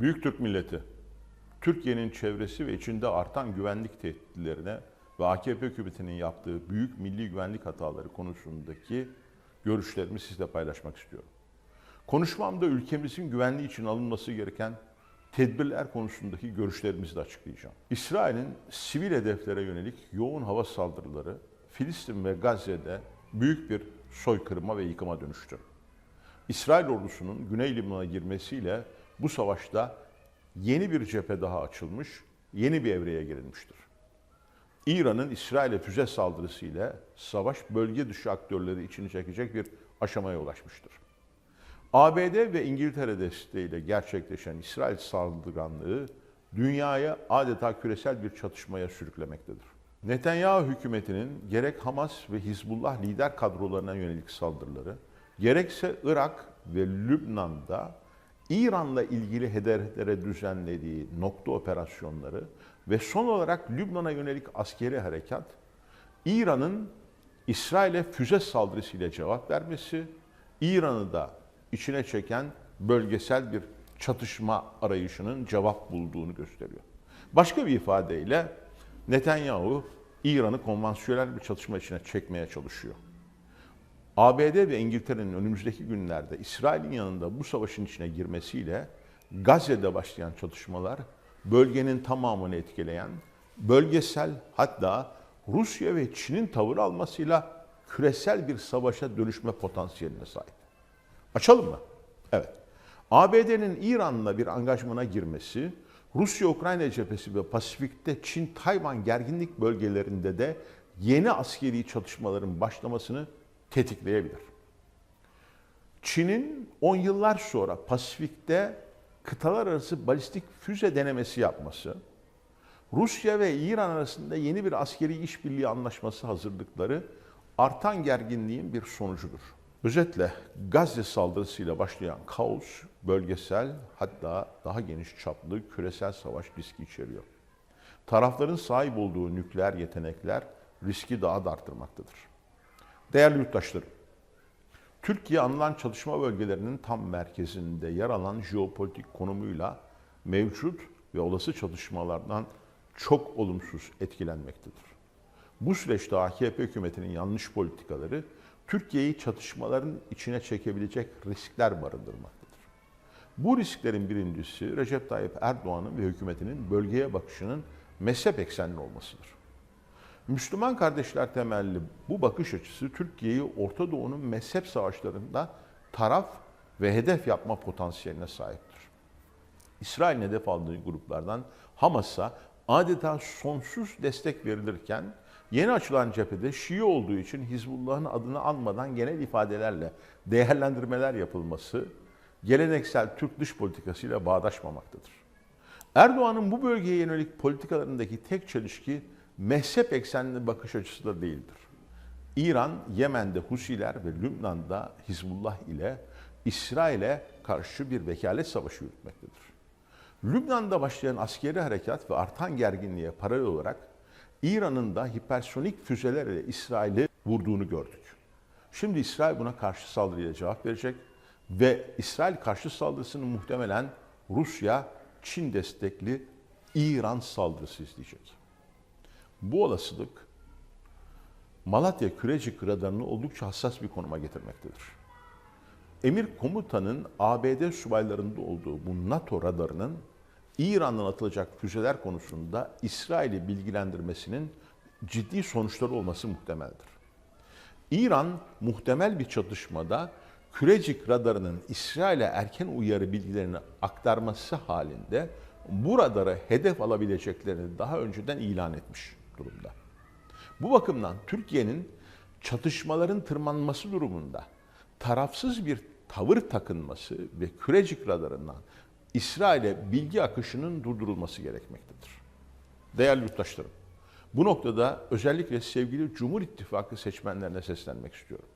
Büyük Türk milleti, Türkiye'nin çevresi ve içinde artan güvenlik tehditlerine ve AKP hükümetinin yaptığı büyük milli güvenlik hataları konusundaki görüşlerimi sizle paylaşmak istiyorum. Konuşmamda ülkemizin güvenliği için alınması gereken tedbirler konusundaki görüşlerimizi de açıklayacağım. İsrail'in sivil hedeflere yönelik yoğun hava saldırıları Filistin ve Gazze'de büyük bir soykırıma ve yıkıma dönüştü. İsrail ordusunun Güney Liman'a girmesiyle bu savaşta yeni bir cephe daha açılmış, yeni bir evreye girilmiştir. İran'ın İsrail'e füze saldırısı ile savaş bölge dışı aktörleri içini çekecek bir aşamaya ulaşmıştır. ABD ve İngiltere desteğiyle gerçekleşen İsrail saldırganlığı dünyaya adeta küresel bir çatışmaya sürüklemektedir. Netanyahu hükümetinin gerek Hamas ve Hizbullah lider kadrolarına yönelik saldırıları, gerekse Irak ve Lübnan'da İran'la ilgili hedeflere düzenlediği nokta operasyonları ve son olarak Lübnan'a yönelik askeri harekat, İran'ın İsrail'e füze saldırısıyla cevap vermesi, İran'ı da içine çeken bölgesel bir çatışma arayışının cevap bulduğunu gösteriyor. Başka bir ifadeyle Netanyahu İran'ı konvansiyonel bir çatışma içine çekmeye çalışıyor. ABD ve İngiltere'nin önümüzdeki günlerde İsrail'in yanında bu savaşın içine girmesiyle Gazze'de başlayan çatışmalar bölgenin tamamını etkileyen, bölgesel hatta Rusya ve Çin'in tavır almasıyla küresel bir savaşa dönüşme potansiyeline sahip. Açalım mı? Evet. ABD'nin İran'la bir angajmana girmesi, Rusya-Ukrayna cephesi ve Pasifik'te Çin-Tayvan gerginlik bölgelerinde de yeni askeri çatışmaların başlamasını tetikleyebilir. Çin'in 10 yıllar sonra Pasifik'te kıtalar arası balistik füze denemesi yapması, Rusya ve İran arasında yeni bir askeri işbirliği anlaşması hazırlıkları artan gerginliğin bir sonucudur. Özetle Gazze saldırısıyla başlayan kaos bölgesel hatta daha geniş çaplı küresel savaş riski içeriyor. Tarafların sahip olduğu nükleer yetenekler riski daha da arttırmaktadır. Değerli yurttaşlarım, Türkiye anılan çalışma bölgelerinin tam merkezinde yer alan jeopolitik konumuyla mevcut ve olası çalışmalardan çok olumsuz etkilenmektedir. Bu süreçte AKP hükümetinin yanlış politikaları Türkiye'yi çatışmaların içine çekebilecek riskler barındırmaktadır. Bu risklerin birincisi Recep Tayyip Erdoğan'ın ve hükümetinin bölgeye bakışının mezhep eksenli olmasıdır. Müslüman kardeşler temelli bu bakış açısı Türkiye'yi Orta Doğu'nun mezhep savaşlarında taraf ve hedef yapma potansiyeline sahiptir. İsrail'in hedef aldığı gruplardan Hamas'a adeta sonsuz destek verilirken yeni açılan cephede Şii olduğu için Hizbullah'ın adını anmadan genel ifadelerle değerlendirmeler yapılması geleneksel Türk dış politikasıyla bağdaşmamaktadır. Erdoğan'ın bu bölgeye yönelik politikalarındaki tek çelişki mezhep eksenli bakış açısı da değildir. İran, Yemen'de Husiler ve Lübnan'da Hizbullah ile İsrail'e karşı bir vekalet savaşı yürütmektedir. Lübnan'da başlayan askeri harekat ve artan gerginliğe paralel olarak İran'ın da hipersonik füzelerle İsrail'i vurduğunu gördük. Şimdi İsrail buna karşı saldırıya cevap verecek ve İsrail karşı saldırısını muhtemelen Rusya, Çin destekli İran saldırısı isteyecek. Bu olasılık Malatya Kürecik radarını oldukça hassas bir konuma getirmektedir. Emir komutanın ABD subaylarında olduğu bu NATO radarının İran'dan atılacak füzeler konusunda İsrail'i bilgilendirmesinin ciddi sonuçları olması muhtemeldir. İran muhtemel bir çatışmada Kürecik radarının İsrail'e erken uyarı bilgilerini aktarması halinde bu radarı hedef alabileceklerini daha önceden ilan etmiş durumda. Bu bakımdan Türkiye'nin çatışmaların tırmanması durumunda tarafsız bir tavır takınması ve Kürecik radarından İsrail'e bilgi akışının durdurulması gerekmektedir. Değerli yurttaşlarım, bu noktada özellikle sevgili Cumhur İttifakı seçmenlerine seslenmek istiyorum.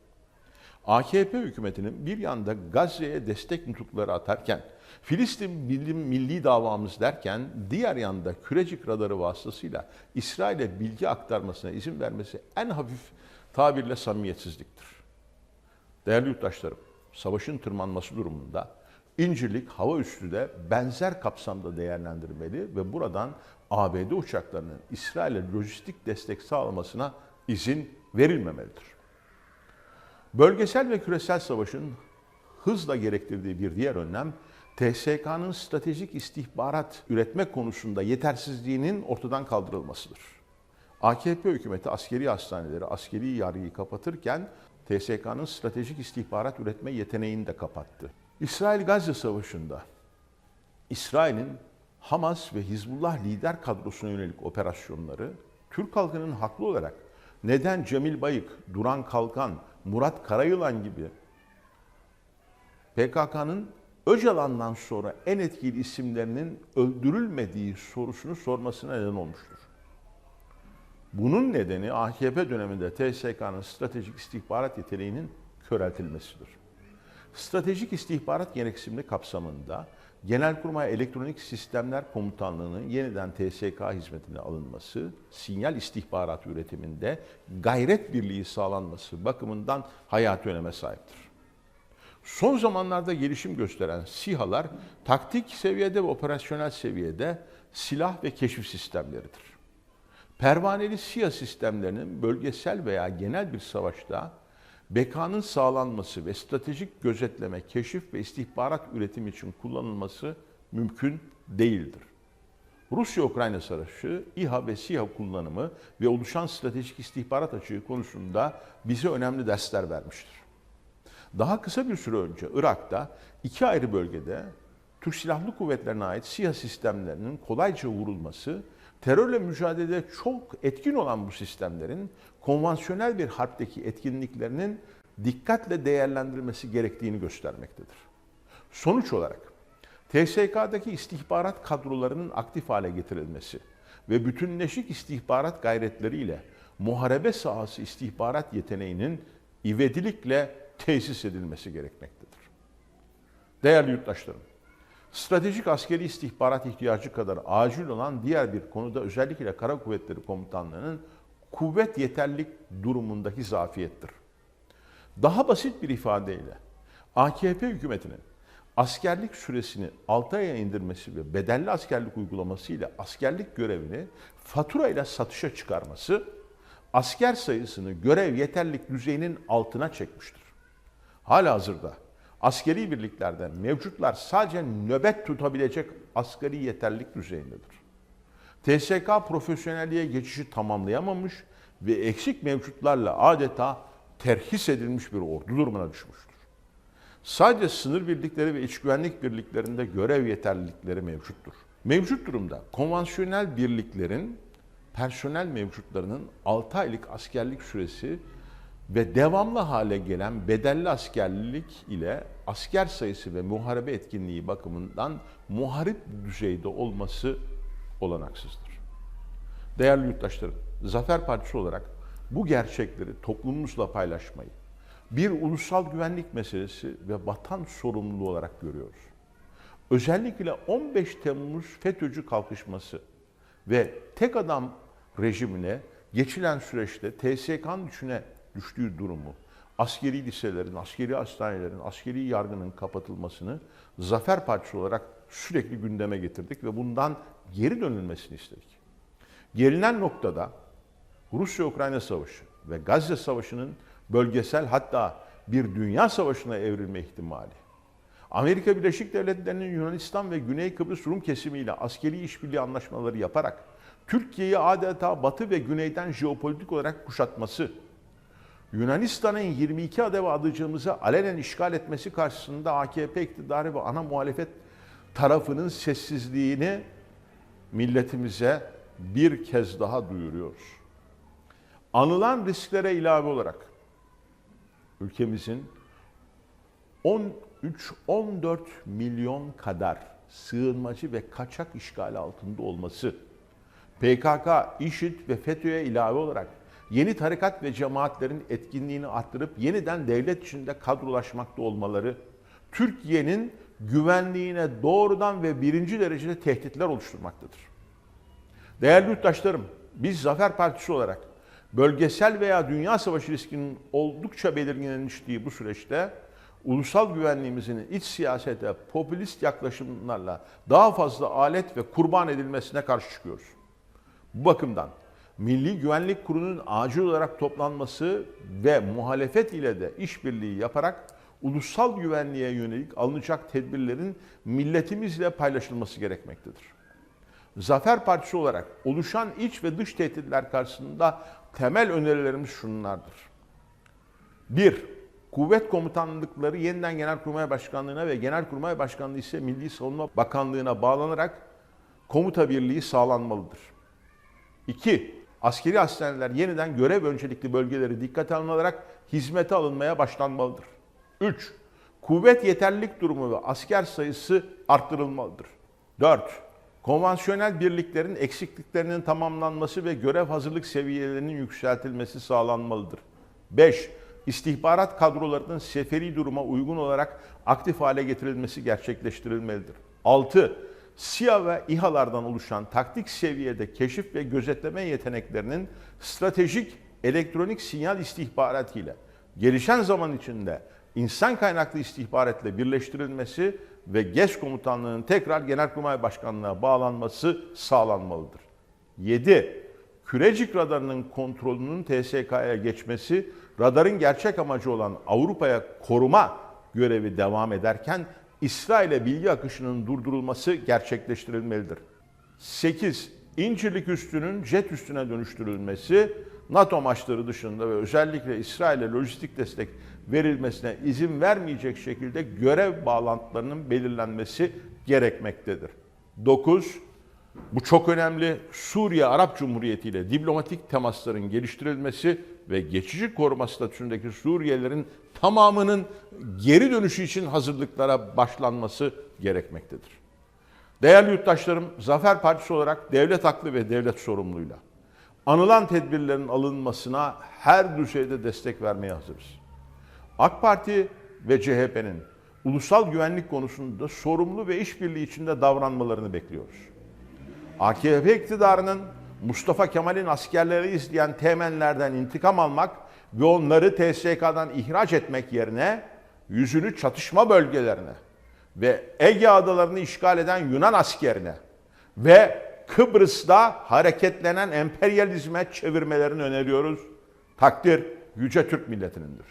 AKP hükümetinin bir yanda Gazze'ye destek nutukları atarken, Filistin bilim milli davamız derken diğer yanda Kürecik radarı vasıtasıyla İsrail'e bilgi aktarmasına izin vermesi en hafif tabirle samimiyetsizliktir. Değerli yurttaşlarım, savaşın tırmanması durumunda İncirlik hava üssü de benzer kapsamda değerlendirmeli ve buradan ABD uçaklarının İsrail'e lojistik destek sağlamasına izin verilmemelidir. Bölgesel ve küresel savaşın hızla gerektirdiği bir diğer önlem, TSK'nın stratejik istihbarat üretme konusunda yetersizliğinin ortadan kaldırılmasıdır. AKP hükümeti askeri hastaneleri, askeri yargıyı kapatırken TSK'nın stratejik istihbarat üretme yeteneğini de kapattı. İsrail-Gazze Savaşı'nda İsrail'in Hamas ve Hizbullah lider kadrosuna yönelik operasyonları Türk halkının haklı olarak neden Cemil Bayık, Duran Kalkan, Murat Karayılan gibi PKK'nın Öcalan'dan sonra en etkili isimlerinin öldürülmediği sorusunu sormasına neden olmuştur. Bunun nedeni AKP döneminde TSK'nın stratejik istihbarat yeteneğinin köreltilmesidir. Stratejik istihbarat gereksinimli kapsamında Genelkurmay Elektronik Sistemler Komutanlığı'nın yeniden TSK hizmetine alınması, sinyal istihbaratı üretiminde gayret birliği sağlanması bakımından hayati öneme sahiptir. Son zamanlarda gelişim gösteren SİHA'lar taktik seviyede ve operasyonel seviyede silah ve keşif sistemleridir. Pervaneli SİHA sistemlerinin bölgesel veya genel bir savaşta bekanın sağlanması ve stratejik gözetleme, keşif ve istihbarat üretimi için kullanılması mümkün değildir. Rusya-Ukrayna savaşı, İHA ve SİHA kullanımı ve oluşan stratejik istihbarat açığı konusunda bize önemli dersler vermiştir. Daha kısa bir süre önce Irak'ta iki ayrı bölgede Türk Silahlı Kuvvetlerine ait SİHA sistemlerinin kolayca vurulması, terörle mücadelede çok etkin olan bu sistemlerin konvansiyonel bir harpteki etkinliklerinin dikkatle değerlendirilmesi gerektiğini göstermektedir. Sonuç olarak TSK'daki istihbarat kadrolarının aktif hale getirilmesi ve bütünleşik istihbarat gayretleriyle muharebe sahası istihbarat yeteneğinin ivedilikle tesis edilmesi gerekmektedir. Değerli yurttaşlarım, stratejik askeri istihbarat ihtiyacı kadar acil olan diğer bir konuda özellikle Kara Kuvvetleri Komutanlığı'nın kuvvet yeterlik durumundaki zafiyettir. Daha basit bir ifadeyle AKP hükümetinin askerlik süresini 6 aya indirmesi ve bedelli askerlik uygulamasıyla askerlik görevini fatura ile satışa çıkarması asker sayısını görev yeterlik düzeyinin altına çekmiştir. Halihazırda askeri birliklerden mevcutlar sadece nöbet tutabilecek asgari yeterlik düzeyindedir. TSK profesyonelliğe geçişi tamamlayamamış ve eksik mevcutlarla adeta terhis edilmiş bir ordu durumuna düşmüştür. Sadece sınır birlikleri ve iç güvenlik birliklerinde görev yeterlilikleri mevcuttur. Mevcut durumda konvansiyonel birliklerin personel mevcutlarının 6 aylık askerlik süresi ve devamlı hale gelen bedelli askerlik ile asker sayısı ve muharebe etkinliği bakımından muharip düzeyde olması olanaksızdır. Değerli yurttaşlarım, Zafer Partisi olarak bu gerçekleri toplumumuzla paylaşmayı bir ulusal güvenlik meselesi ve vatan sorumluluğu olarak görüyoruz. Özellikle 15 Temmuz FETÖ'cü kalkışması ve tek adam rejimine geçilen süreçte TSK'nın içine düştüğü durumu, askeri liselerin, askeri hastanelerin, askeri yargının kapatılmasını Zafer Partisi olarak sürekli gündeme getirdik ve bundan geri dönülmesini istedik. Gelinen noktada Rusya-Ukrayna Savaşı ve Gazze Savaşı'nın bölgesel hatta bir dünya savaşına evrilme ihtimali, Amerika Birleşik Devletleri'nin Yunanistan ve Güney Kıbrıs Rum kesimiyle askeri işbirliği anlaşmaları yaparak Türkiye'yi adeta batı ve güneyden jeopolitik olarak kuşatması, Yunanistan'ın 22 adev adacığımızı alenen işgal etmesi karşısında AKP iktidarı ve ana muhalefet tarafının sessizliğini milletimize bir kez daha duyuruyoruz. Anılan risklere ilave olarak ülkemizin 13-14 milyon kadar sığınmacı ve kaçak işgali altında olması, PKK, IŞİD ve FETÖ'ye ilave olarak yeni tarikat ve cemaatlerin etkinliğini arttırıp yeniden devlet içinde kadrolaşmakta olmaları, Türkiye'nin güvenliğine doğrudan ve birinci derecede tehditler oluşturmaktadır. Değerli yurttaşlarım, biz Zafer Partisi olarak bölgesel veya dünya savaşı riskinin oldukça belirginleştiği bu süreçte ulusal güvenliğimizin iç siyasete popülist yaklaşımlarla daha fazla alet ve kurban edilmesine karşı çıkıyoruz. Bu bakımdan Milli Güvenlik Kurulu'nun acil olarak toplanması ve muhalefet ile de işbirliği yaparak ulusal güvenliğe yönelik alınacak tedbirlerin milletimizle paylaşılması gerekmektedir. Zafer Partisi olarak oluşan iç ve dış tehditler karşısında temel önerilerimiz şunlardır. 1. Kuvvet komutanlıkları yeniden Genelkurmay Başkanlığı'na ve Genelkurmay Başkanlığı ise Milli Savunma Bakanlığı'na bağlanarak komuta birliği sağlanmalıdır. 2. Askeri hastaneler yeniden görev öncelikli bölgeleri dikkate alınarak hizmete alınmaya başlanmalıdır. 3. Kuvvet yeterlilik durumu ve asker sayısı arttırılmalıdır. 4. Konvansiyonel birliklerin eksikliklerinin tamamlanması ve görev hazırlık seviyelerinin yükseltilmesi sağlanmalıdır. 5. İstihbarat kadrolarının seferi duruma uygun olarak aktif hale getirilmesi gerçekleştirilmelidir. 6. SİHA ve İHA'lardan oluşan taktik seviyede keşif ve gözetleme yeteneklerinin stratejik elektronik sinyal istihbaratı ile gelişen zaman içinde insan kaynaklı istihbaratla birleştirilmesi ve GES komutanlığının tekrar Genelkurmay Başkanlığı'na bağlanması sağlanmalıdır. 7. Kürecik radarının kontrolünün TSK'ya geçmesi, radarın gerçek amacı olan Avrupa'ya koruma görevi devam ederken İsrail'e bilgi akışının durdurulması gerçekleştirilmelidir. 8. İncirlik üstünün jet üstüne dönüştürülmesi, NATO maçları dışında ve özellikle İsrail'e lojistik destek verilmesine izin vermeyecek şekilde görev bağlantılarının belirlenmesi gerekmektedir. 9. Bu çok önemli. Suriye Arap Cumhuriyeti ile diplomatik temasların geliştirilmesi ve geçici koruma statüsündeki Suriyelilerin tamamının geri dönüşü için hazırlıklara başlanması gerekmektedir. Değerli yurttaşlarım, Zafer Partisi olarak devlet haklı ve devlet sorumluyla anılan tedbirlerin alınmasına her düzeyde destek vermeye hazırız. AK Parti ve CHP'nin ulusal güvenlik konusunda sorumlu ve işbirliği içinde davranmalarını bekliyoruz. AKP iktidarının Mustafa Kemal'in askerleri izleyen temenlerden intikam almak ve onları TSK'dan ihraç etmek yerine yüzünü çatışma bölgelerine ve Ege adalarını işgal eden Yunan askerine ve Kıbrıs'ta hareketlenen emperyalizme çevirmelerini öneriyoruz. Takdir yüce Türk milletinindir.